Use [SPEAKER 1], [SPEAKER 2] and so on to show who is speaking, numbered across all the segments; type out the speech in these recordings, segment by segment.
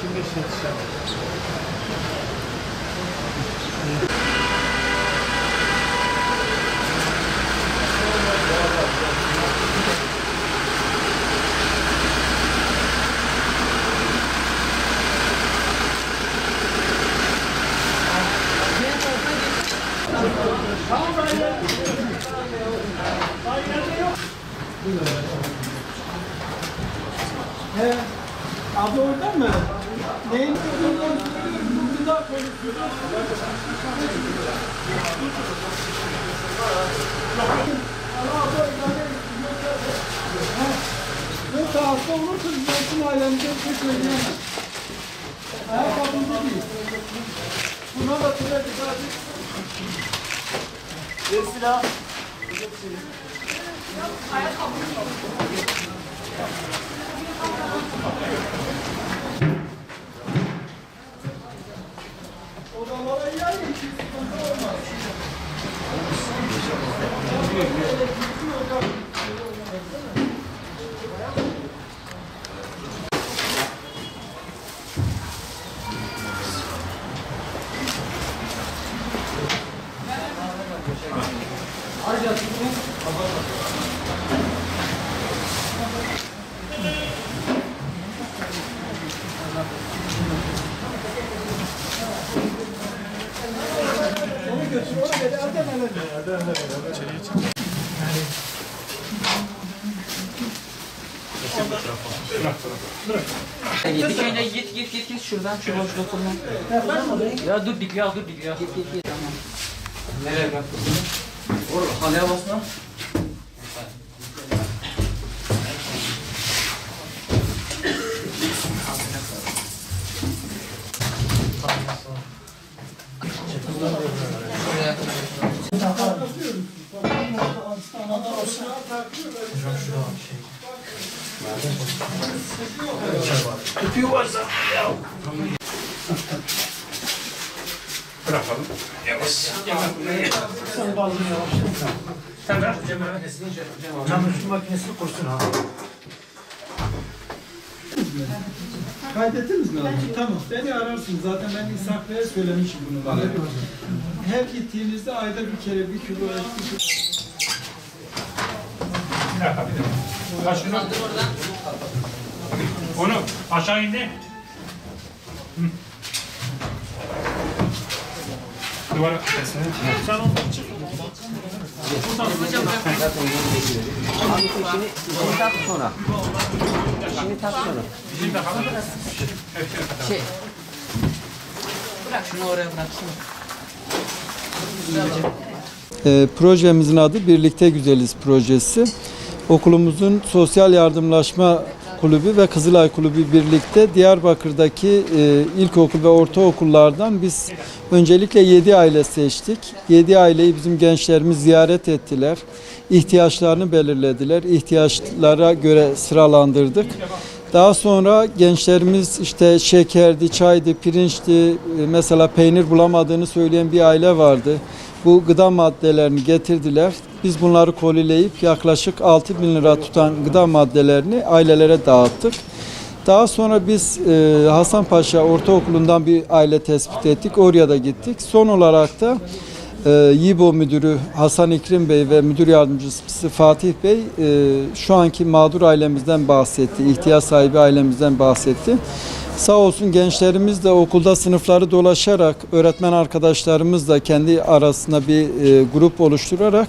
[SPEAKER 1] 김대신 시장. He. Abi orada mı? Neyin konuşuyoruz? Bu hasta olursunuz, ben tüm ailemize bir şey söyleyemem. Ayakkabımda değil. Buna da tüle dikkat et. Odalara yayın ki sıkıntı olmaz.
[SPEAKER 2] Git köyüne git git git git şuradan şu boş oturma. Ya dur dikli al dur dikli al. Git git git tamam. Nereye bıraktın? Oğlum halıya basma.
[SPEAKER 3] Çamaşır makinesini koşsun ha.
[SPEAKER 1] Kaydettiniz mi abi? Tamam. Beni ararsınız. Zaten ben İshak Bey'e söylemişim bunu bana. Her gittiğinizde ayda bir kere bir kilo et, bir kilo
[SPEAKER 4] Kaşını. Onu aşağı indi. Hı. Duvara kesene. Sen onu çık.
[SPEAKER 5] Şimdi tak sonra. Şimdi tak sonra.
[SPEAKER 4] Bizim de kalın.
[SPEAKER 2] Şey. Bırak şunu oraya bıraksana.
[SPEAKER 1] E, projemizin adı Birlikte Güzeliz projesi. Okulumuzun sosyal yardımlaşma kulübü ve Kızılay Kulübü birlikte Diyarbakır'daki e, ilkokul ve ortaokullardan biz öncelikle 7 aile seçtik. 7 aileyi bizim gençlerimiz ziyaret ettiler. İhtiyaçlarını belirlediler. İhtiyaçlara göre sıralandırdık. Daha sonra gençlerimiz işte şekerdi, çaydı, pirinçti, e, mesela peynir bulamadığını söyleyen bir aile vardı. Bu gıda maddelerini getirdiler. Biz bunları kolileyip yaklaşık 6 bin lira tutan gıda maddelerini ailelere dağıttık. Daha sonra biz e, Hasanpaşa Ortaokulu'ndan bir aile tespit ettik. Oraya da gittik. Son olarak da e, YİBO müdürü Hasan İkrim Bey ve müdür yardımcısı Fatih Bey e, şu anki mağdur ailemizden bahsetti. ihtiyaç sahibi ailemizden bahsetti. Sağ olsun gençlerimiz de okulda sınıfları dolaşarak, öğretmen arkadaşlarımız da kendi arasında bir e, grup oluşturarak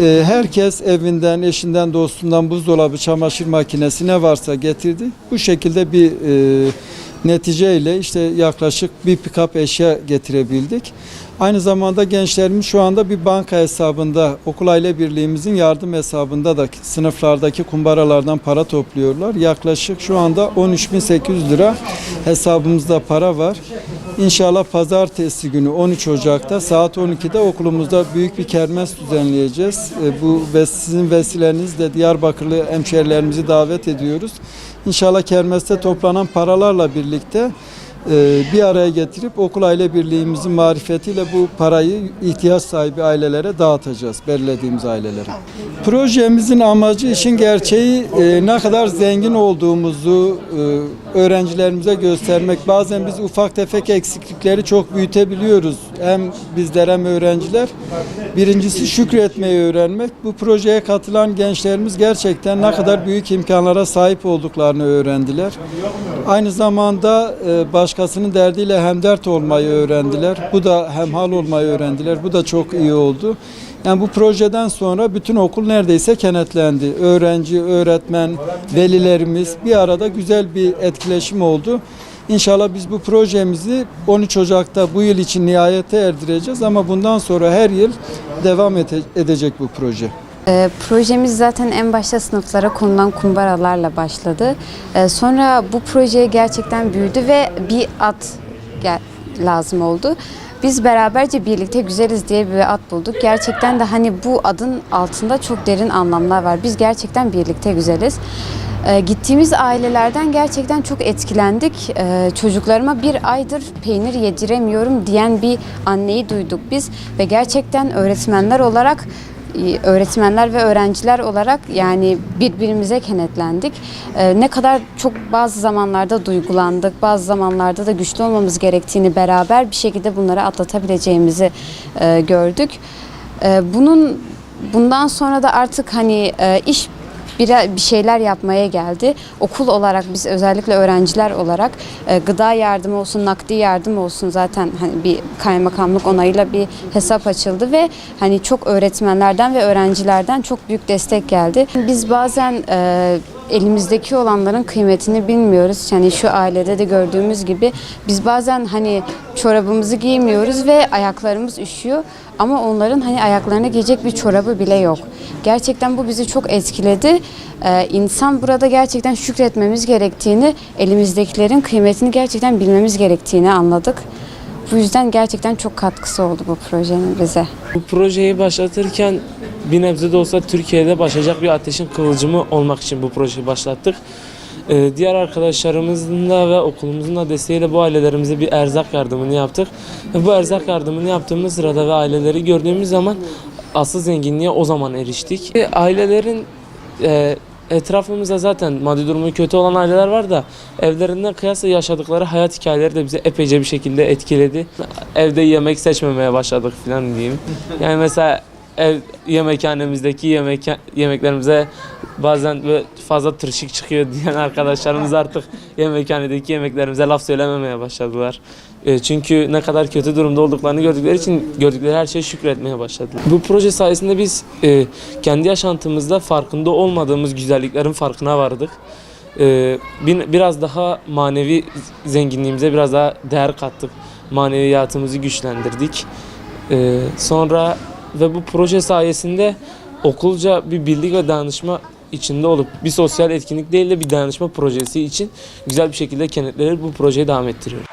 [SPEAKER 1] e, herkes evinden, eşinden, dostundan buzdolabı, çamaşır makinesi ne varsa getirdi. Bu şekilde bir e, neticeyle işte yaklaşık bir pick-up eşya getirebildik. Aynı zamanda gençlerimiz şu anda bir banka hesabında, okul aile birliğimizin yardım hesabında da sınıflardaki kumbaralardan para topluyorlar. Yaklaşık şu anda 13.800 lira hesabımızda para var. İnşallah pazartesi günü 13 Ocak'ta saat 12'de okulumuzda büyük bir kermes düzenleyeceğiz. E, Bu ve sizin vesilenizle Diyarbakırlı hemşerilerimizi davet ediyoruz. İnşallah kermeste toplanan paralarla birlikte bir araya getirip okul aile birliğimizin marifetiyle bu parayı ihtiyaç sahibi ailelere dağıtacağız, belirlediğimiz ailelere. Projemizin amacı işin gerçeği e, ne kadar zengin olduğumuzu e, öğrencilerimize göstermek. Bazen biz ufak tefek eksiklikleri çok büyütebiliyoruz. Hem bizler hem öğrenciler. Birincisi şükretmeyi öğrenmek. Bu projeye katılan gençlerimiz gerçekten ne kadar büyük imkanlara sahip olduklarını öğrendiler. Aynı zamanda e, başkasının derdiyle hemdert olmayı öğrendiler. Bu da hemhal olmayı öğrendiler. Bu da çok iyi oldu. Yani bu projeden sonra bütün okul neredeyse kenetlendi. Öğrenci, öğretmen, velilerimiz bir arada güzel bir etkileşim oldu. İnşallah biz bu projemizi 13 Ocak'ta bu yıl için nihayete erdireceğiz ama bundan sonra her yıl devam edecek bu proje.
[SPEAKER 6] Ee, projemiz zaten en başta sınıflara konulan kumbaralarla başladı. Ee, sonra bu proje gerçekten büyüdü ve bir at lazım oldu. Biz beraberce birlikte güzeliz diye bir ad bulduk. Gerçekten de hani bu adın altında çok derin anlamlar var. Biz gerçekten birlikte güzeliz. Ee, gittiğimiz ailelerden gerçekten çok etkilendik. Ee, çocuklarıma bir aydır peynir yediremiyorum diyen bir anneyi duyduk biz ve gerçekten öğretmenler olarak e, öğretmenler ve öğrenciler olarak yani birbirimize kenetlendik. Ee, ne kadar çok bazı zamanlarda duygulandık, bazı zamanlarda da güçlü olmamız gerektiğini beraber bir şekilde bunları atlatabileceğimizi e, gördük. Bunun bundan sonra da artık hani e, iş bir, bir şeyler yapmaya geldi. Okul olarak biz özellikle öğrenciler olarak e, gıda yardımı olsun, nakdi yardım olsun zaten hani bir kaymakamlık onayıyla bir hesap açıldı ve hani çok öğretmenlerden ve öğrencilerden çok büyük destek geldi. Biz bazen e, elimizdeki olanların kıymetini bilmiyoruz. Yani şu ailede de gördüğümüz gibi biz bazen hani çorabımızı giymiyoruz ve ayaklarımız üşüyor ama onların hani ayaklarına giyecek bir çorabı bile yok. Gerçekten bu bizi çok etkiledi. Ee, insan burada gerçekten şükretmemiz gerektiğini, elimizdekilerin kıymetini gerçekten bilmemiz gerektiğini anladık. Bu yüzden gerçekten çok katkısı oldu bu projenin bize.
[SPEAKER 7] Bu projeyi başlatırken bir nebze de olsa Türkiye'de başlayacak bir ateşin kıvılcımı olmak için bu projeyi başlattık. Ee, diğer arkadaşlarımızın da ve okulumuzun da desteğiyle bu ailelerimize bir erzak yardımını yaptık. Bu erzak yardımını yaptığımız sırada ve aileleri gördüğümüz zaman asıl zenginliğe o zaman eriştik. Ailelerin e, etrafımızda zaten maddi durumu kötü olan aileler var da evlerinden kıyasla yaşadıkları hayat hikayeleri de bizi epeyce bir şekilde etkiledi. Evde yemek seçmemeye başladık falan diyeyim. Yani mesela ev yemekhanemizdeki yemek yemeklerimize bazen böyle fazla tırşık çıkıyor diyen arkadaşlarımız artık yemekhanedeki yemeklerimize laf söylememeye başladılar. E, Çünkü ne kadar kötü durumda olduklarını gördükleri için gördükleri her şeye şükretmeye başladılar. Bu proje sayesinde biz e, kendi yaşantımızda farkında olmadığımız güzelliklerin farkına vardık. E, bir- Biraz daha manevi zenginliğimize biraz daha değer kattık. Maneviyatımızı güçlendirdik. Sonra ve bu proje sayesinde okulca bir birlik ve dayanışma içinde olup bir sosyal etkinlik değil de bir dayanışma projesi için güzel bir şekilde kenetleri bu projeyi devam ettiriyor.